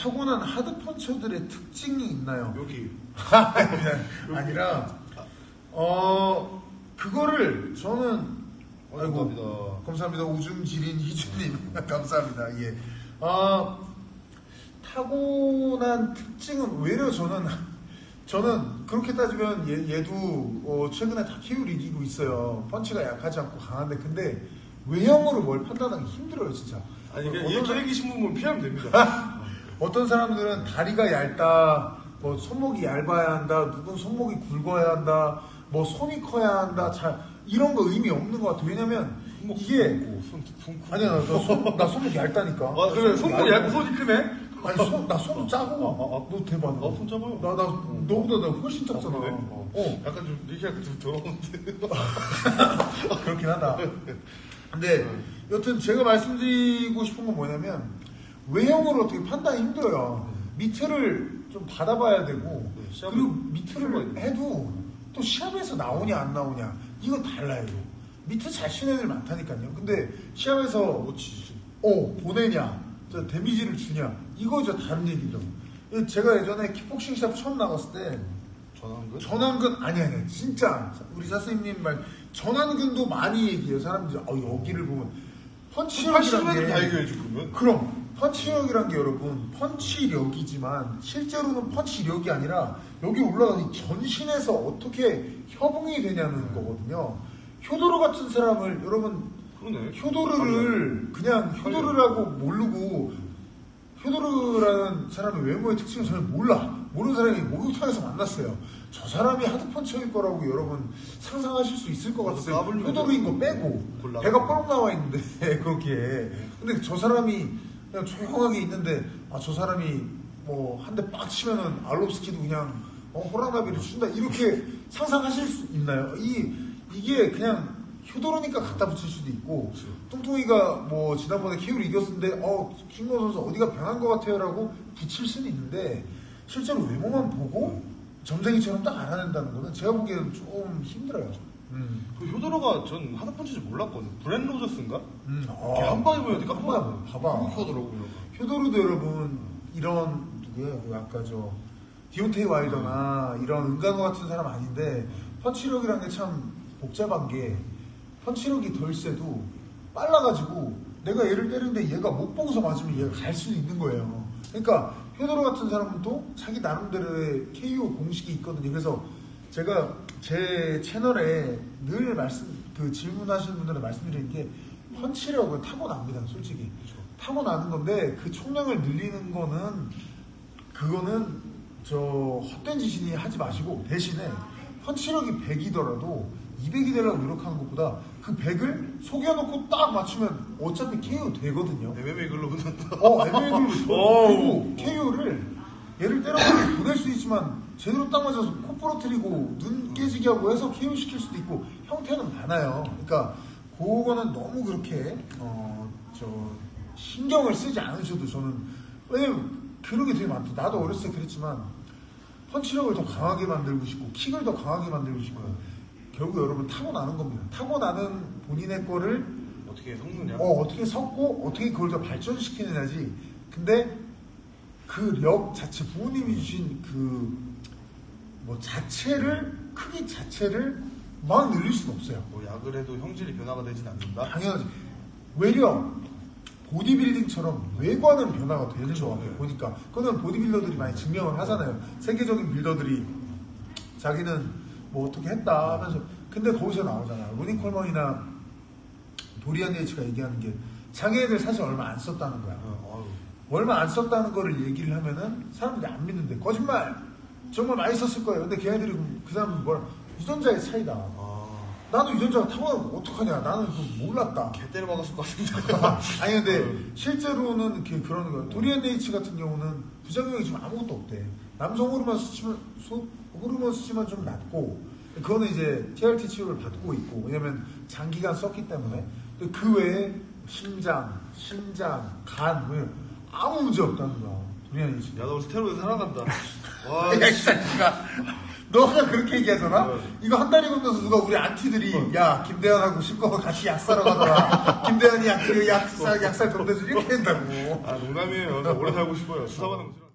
타고난 하드펀처들의 특징이 있나요? 여기. 아니라 어 그거를 저는 어, 아이고, 감사합니다. 감사합니다. 우중지린 희준님. 감사합니다. 예. 아, 타고난 특징은 외려 저는 저는 그렇게 따지면 얘, 얘도 어, 최근에 다 KO 이기고 있어요. 펀치가 약하지 않고 강한데. 근데 외형으로 뭘 판단하기 힘들어요 진짜. 아니 그냥 이렇게 얘기 신문 보면 피하면 됩니다. 어떤 사람들은 다리가 얇다, 뭐 손목이 얇아야 한다, 누군 손목이 굵어야 한다, 뭐 손이 커야 한다, 잘 이런 거 의미 없는 것 같아. 왜냐면 이게 손, 손. 아니야 나, 손, 나 손목 얇다니까. 아 그래 손목 얇고 손이 크네. 아니 손, 나 손도 작고. 아, 아, 너 대박. 아, 손 작아요. 나, 나 너보다 나 훨씬 작잖아. 그래? 어. 어. 약간 좀 얘기하기 좀 더러운데. 그렇긴 하다. 근데 여튼 제가 말씀드리고 싶은 건 뭐냐면 외형으로 어떻게 판단이 힘들어요. 밑을 좀 받아봐야 되고 네, 그리고 밑을 해도 또 시합에서 나오냐 안 나오냐 이거 달라요. 밑에 잘 치는 애들 많다니까요. 근데 시합에서 못 치지. 어 보내냐 저 데미지를 주냐 이거 저 다른 얘기죠. 제가 예전에 킥복싱 시합 처음 나갔을 때 거? 전완근 아니 아니 진짜 우리 사스님님 말 전완근도 많이 얘기해요 사람들이 어 여기를 보면 펀치력이란 80년을 다게 얘기해야지 그러면. 그럼 펀치력이란 게 여러분 펀치력이지만 실제로는 펀치력이 아니라 여기 올라가서 이 전신에서 어떻게 협응이 되냐는 거거든요 효도로 같은 사람을 여러분 그러네. 효도르를 그냥 효도르라고 모르고 효도르라는 사람의 외모의 특징을 전혀 몰라. 모르는 사람이 목욕탕에서 만났어요. 저 사람이 하드펀쳐일 거라고 여러분 상상하실 수 있을 것 같았어요. 까불면 효도르인 거 빼고 골라. 배가 뻥 나와 있는데 그렇게. 근데 저 사람이 그냥 조용하게 있는데 아 저 사람이 뭐 한 대 빡 치면은 알롭스키도 그냥 어, 호랑나비를 준다 이렇게 상상하실 수 있나요? 이 이게 그냥 효도로니까 갖다 붙일 수도 있고 뚱뚱이가 뭐 지난번에 케이를 이겼는데 어 킹거 선수 어디가 변한 것 같아요라고 붙일 수는 있는데 실제로 외모만 보고 점쟁이처럼 딱 알아낸다는 거는 제가 보기에는 좀 힘들어요. 음. 그 효도로가 전 하드펀치인지 몰랐거든. 브랜 로저스인가? 음. 이렇게 한 방에. 한 방에 보여. 봐봐. 하더라고. 효도로도 여러분 이런? 그 아까 저 디온테이 와일더나 이런 은간호 같은 사람 아닌데 펀치력이라는 게참 복잡한 게 펀치력이 덜 세도 빨라가지고 내가 얘를 때리는데 얘가 못 보고서 맞으면 얘가 갈수 있는 거예요. 그러니까 효도로 같은 사람은 또 자기 나름대로의 KO 공식이 있거든요. 그래서 제가 제 채널에 늘 말씀 그 질문하시는 분들은 말씀드리는 게 펀치력은 타고납니다. 솔직히 타고나는 건데 그 총량을 늘리는 거는 그거는 저 헛된 짓이니 하지 마시고 대신에 펀치력이 100이더라도 200이 되려고 노력하는 것보다 그 100을 속여놓고 딱 맞추면 어차피 KO 되거든요. MMA 글로브는 어, MLB 어우. 그리고 KO를 얘를 때려서 보낼 수 있지만 제대로 딱 맞아서 코 부러뜨리고 눈 깨지게 하고 해서 KO 시킬 수도 있고 형태는 많아요. 그러니까 그거는 너무 그렇게 어, 저 신경을 쓰지 않으셔도 저는 왜냐면 그런 게 되게 많다. 나도 어렸을 때 그랬지만 펀치력을 더 강하게 만들고 싶고 킥을 더 강하게 만들고 싶고 결국 여러분 타고나는 겁니다. 타고나는 본인의 거를 어떻게 섞느냐? 어, 어떻게 섞고 어떻게 그걸 더 발전시키느냐지. 근데 그 력 자체 부모님이 주신 그 뭐 자체를 크기 자체를 막 늘릴 수는 없어요. 뭐 약을 해도 형질이 변화가 되진 않는다. 당연하지. 외려 보디빌딩처럼 외관은 변화가 되는 그쵸, 거 같아요. 네. 보니까 그거는 보디빌더들이 많이 증명을 하잖아요. 세계적인 빌더들이 자기는 뭐 어떻게 했다 하면서 근데 거기서 나오잖아. 로니 콜먼이나 도리안 예이치가 얘기하는 게 자기네들 사실 얼마 안 썼다는 거야. 어, 얼마 안 썼다는 거를 얘기를 하면은 사람들이 안 믿는데 거짓말 정말 많이 썼을 거예요. 근데 걔네들이 그 사람 뭐라 유전자의 차이다. 아, 나도 유전자가 타고나고 어떡하냐. 나는 그거 몰랐다. 개 때려 박았을 것 같은데. 아니 근데 실제로는 이렇게 그러는 거예요. 도리안 네이치 같은 경우는 부작용이 지금 아무것도 없대. 남성 호르몬 수치만 소- 호르몬 수치만 좀 낮고 그거는 이제 TRT 치료를 받고 있고 왜냐면 장기간 썼기 때문에 근데 그 외에 심장, 신장, 간뭐 아무 문제 없다는 거야. 도리안 네이치. 야, 너 스테로이드 살아간다. 와, 야, 이 새끼가 너가 그렇게 얘기하잖아? 어. 이거 한 달이 건너서 누가 우리 안티들이 야 김대현하고 씻고 같이 약 사러 가더라 김대현이 약, 약, 약, 약살 돈 대주 이렇게 한다고 아 농담이에요. 저 오래 살고 싶어요. 수사받는 거 싫어.